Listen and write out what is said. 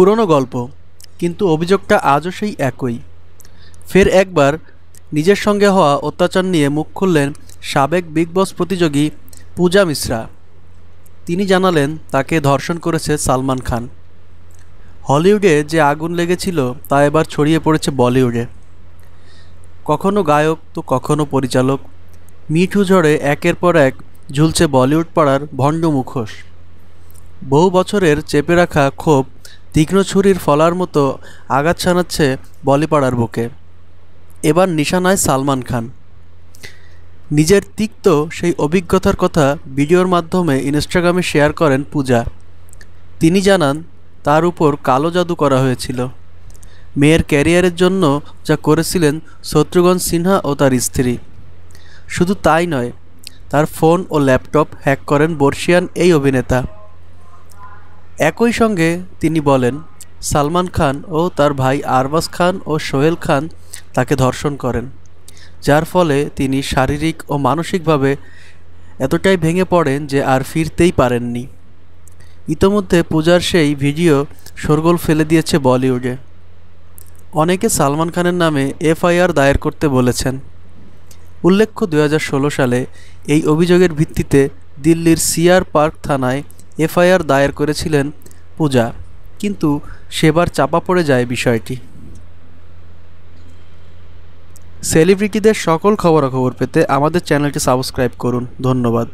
পুরনো গল্প, কিন্তু অভিযোগটা আজও সেই একই। ফের একবার নিজের সঙ্গে হওয়া অত্যাচার নিয়ে মুখ খুললেন সাবেক বিগ বস প্রতিযোগী পূজা মিশ্রা। তিনি জানালেন তাকে ধর্ষণ করেছে সালমান খান। হলিউডে যে আগুন লেগেছিল তা এবার ছড়িয়ে পড়েছে বলিউডে। কখনো গায়ক তো কখনো পরিচালক। মিঠু ঝড়ে একের পর এক ঝুলছে বলিউড পাড়ার ভণ্ড মুখোশ। বহু বছরের চেপে রাখা ক্ষোভ তীক্ষ্ণ ছুরির ফলার মতো আঘাত ছানাচ্ছে বলিপাড়ার বুকে। এবার নিশানায় সালমান খান। নিজের তিক্ত সেই অভিজ্ঞতার কথা ভিডিওর মাধ্যমে ইনস্টাগ্রামে শেয়ার করেন পূজা। তিনি জানান, তার উপর কালো জাদু করা হয়েছিল। মেয়ের ক্যারিয়ারের জন্য যা করেছিলেন শত্রুঘ্ন সিনহা ও তার স্ত্রী। শুধু তাই নয়, তার ফোন ও ল্যাপটপ হ্যাক করেন বর্ষিয়ান এই অভিনেতা। একই সঙ্গে তিনি বলেন, সালমান খান ও তার ভাই আরবাজ খান ও সোহেল খান তাকে ধর্ষণ করেন, যার ফলে তিনি শারীরিক ও মানসিকভাবে এতটাই ভেঙে পড়েন যে আর ফিরতেই পারেননি। ইতোমধ্যে পূজার সেই ভিডিও শোরগোল ফেলে দিয়েছে বলিউডে। অনেকে সালমান খানের নামে এফআইআর দায়ের করতে বলেছেন। উল্লেখ্য দু হাজার ষোলো সালে এই অভিযোগের ভিত্তিতে দিল্লির সিআর পার্ক থানায় এফআইআর দায়ের করেছিলেন পূজা, কিন্তু সেবার চাপা পড়ে যায় বিষয়টি। সেলিব্রিটিদের সকল খবরাখবর পেতে আমাদের চ্যানেলটি সাবস্ক্রাইব করুন। ধন্যবাদ।